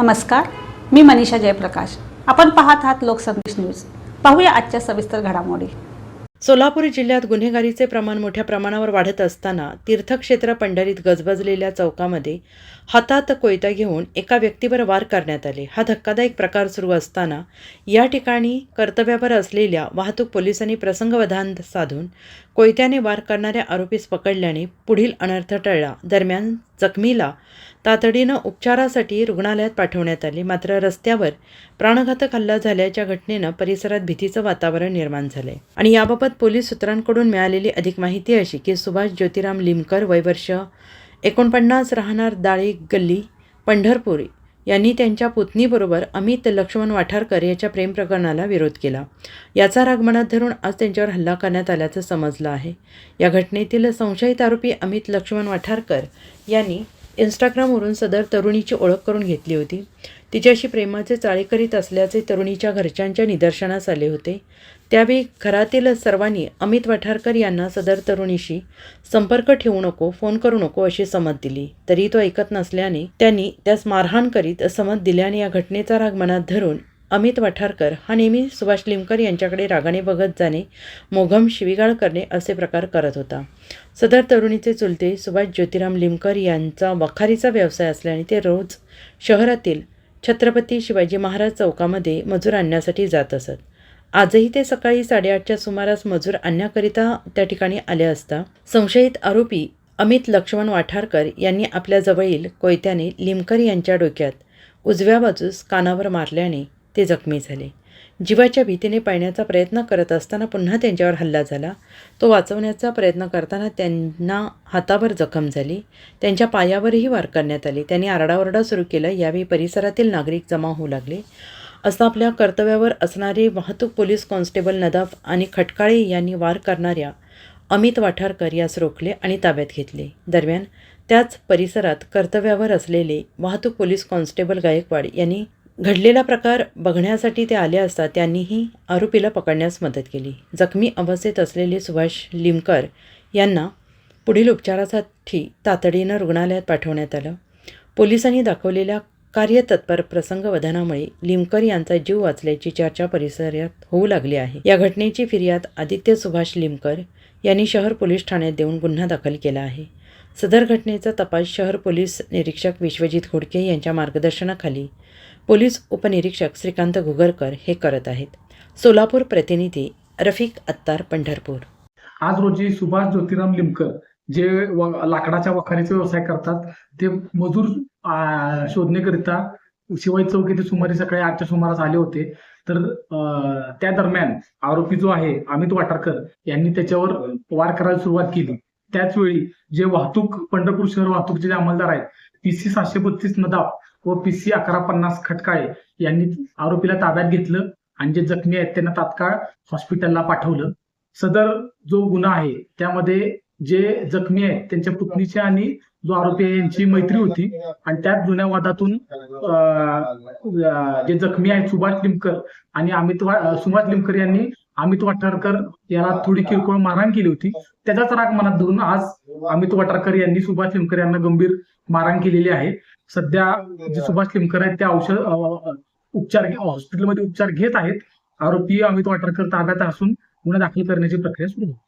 नमस्कार मी मनीषा जयप्रकाश. आपण पाहत आहात लोकसंदेश न्यूज. पाहूया आजच्या सविस्तर घडामोडी. सोलापूर जिल्ह्यात गुन्हेगारीचे प्रमाण मोठ्या प्रमाणावर वाढत असताना तीर्थक्षेत्र पंढरीत गजबजलेल्या चौकामध्ये हातात कोयता घेऊन एका व्यक्तीवर वार करण्यात आले. हा धक्कादायक प्रकार सुरू असताना या ठिकाणी कर्तव्यावर असलेल्या वाहतूक पोलिसांनी प्रसंगवधान साधून कोयत्याने वार करणाऱ्या आरोपीस पकडल्याने पुढील अनर्थ टळला. दरम्यान जखमीला तातडीनं उपचारासाठी रुग्णालयात पाठवण्यात आले. मात्र रस्त्यावर प्राणघातक हल्ला झाल्याच्या घटनेनं परिसरात भीतीचं वातावरण निर्माण झालंय. आणि याबाबत पोलीस सूत्रांकडून मिळालेली अधिक माहिती अशी की सुभाष ज्योतिराम लिमकर वयवर्ष एकोणपन्नास राहणार दाळी गल्ली पंढरपूर यांनी त्यांच्या पुतणीबरोबर अमित लक्ष्मण वाठारकर याच्या प्रेम प्रकरणाला विरोध केला. याचा राग मनात धरून आज त्यांच्यावर हल्ला करण्यात आल्याचं समजलं आहे. या घटनेतील संशयित आरोपी अमित लक्ष्मण वाठारकर यांनी इंस्टाग्रामवरून सदर तरुणीची ओळख करून घेतली होती. तिच्याशी प्रेमाचे चाळे करीत असल्याचे तरुणीच्या घरच्यांच्या निदर्शनास आले होते. त्यावेळी घरातील सर्वांनी अमित वाठारकर यांना सदर तरुणीशी संपर्क ठेवू नको फोन करू नको अशी समत दिली. तरी तो ऐकत नसल्याने त्यांनी त्यास मारहाण करीत समत दिल्याने या घटनेचा राग मनात धरून अमित वाठारकर हा नेहमी सुभाष लिमकर यांच्याकडे रागाने बघत जाणे मोघम शिवीगाळ करणे असे प्रकार करत होता. सदर तरुणीचे चुलते सुभाष ज्योतिराम लिमकर यांचा वखारीचा व्यवसाय असल्याने ते रोज शहरातील छत्रपती शिवाजी महाराज चौकामध्ये मजूर आणण्यासाठी जात असत. आजही ते सकाळी साडेआठच्या सुमारास मजूर आणण्याकरिता त्या ठिकाणी आले असता संशयित आरोपी अमित लक्ष्मण वाठारकर यांनी आपल्या जवळील कोयत्याने लिमकर यांच्या डोक्यात उजव्या बाजूस कानावर मारल्याने ते जखमी झाले. जीवाच्या भीतीने पळण्याचा प्रयत्न करत असताना पुन्हा त्यांच्यावर हल्ला झाला. तो वाचवण्याचा प्रयत्न करताना त्यांना हातावर जखम झाली. त्यांच्या पायावरही वार करण्यात आली. त्यांनी आरडाओरडा सुरू केला. यावेळी परिसरातील नागरिक जमा होऊ लागले. असं आपल्या कर्तव्यावर असणारे वाहतूक पोलीस कॉन्स्टेबल नदाफ आणि खटकाळे यांनी वार करणाऱ्या अमित वाठारकर यास रोखले आणि ताब्यात घेतले. दरम्यान त्याच परिसरात कर्तव्यावर असलेले वाहतूक पोलीस कॉन्स्टेबल गायकवाड यांनी घडलेला प्रकार बघण्यासाठी ते आले असता त्यांनीही आरोपीला पकडण्यास मदत केली. जखमी अवस्थेत असलेले सुभाष लिमकर यांना पुढील उपचारासाठी तातडीनं रुग्णालयात पाठवण्यात आलं. पोलिसांनी दाखवलेल्या कार्यतत्पर प्रसंगवधानामुळे लिमकर यांचा जीव वाचल्याची चर्चा परिसरात होऊ लागली आहे. या घटनेची फिर्याद आदित्य सुभाष लिमकर यांनी शहर पोलीस ठाण्यात देऊन गुन्हा दाखल केला आहे. सदर घटनेचा तपास शहर पोलीस निरीक्षक विश्वजित घोडके यांच्या मार्गदर्शनाखाली पोलीस उपनिरीक्षक श्रीकांत घुगरकर हे करत आहेत. सोलापूर प्रतिनिधी रफिक अत्तार पंढरपूर. आज रोजी सुभाष ज्योतिराम लिमकर जे लाकडाच्या वखारीचा व्यवसाय करतात ते मजूर शोधण्याकरिता शिवाई चौक येथे सुमारे सकाळी आठच्या सुमारास आले होते. तर त्या दरम्यान आरोपी जो आहे अमित वाटारकर यांनी त्याच्यावर वार करायला सुरुवात केली. त्याच वेळी जे वाहतूक पंढरपूर शहर वाहतूकचे जे अंमलदार आहेत पीसी सातशे बत्तीस नदाब व पीसी अकरा पन्नास खटकाळे यांनी आरोपीला ताब्यात घेतलं आणि जे जखमी आहेत त्यांना तात्काळ हॉस्पिटलला पाठवलं. सदर जो गुन्हा आहे त्यामध्ये जे जखमी आहेत त्यांच्या पुतणीची आणि जो आरोपी आहे यांची मैत्री होती. आणि त्याच जुन्या वादातून अं, जे जखमी आहेत सुभाष लिमकर आणि अमित सुभाष लिमकर यांनी अमित वाटारकर याला थोडी किरकोळ मारहाण केली होती. त्याचाच राग मनात धरून आज अमित वाटारकर यांनी सुभाष लिमकर यांना गंभीर मारहाण केलेली आहे. सध्या जे सुभाष लिमकर आहेत ते औषध उपचार हॉस्पिटलमध्ये उपचार घेत आहेत. आरोपी अमित वाटारकर ताब्यात असून गुन्हा दाखल करण्याची प्रक्रिया सुरू आहे.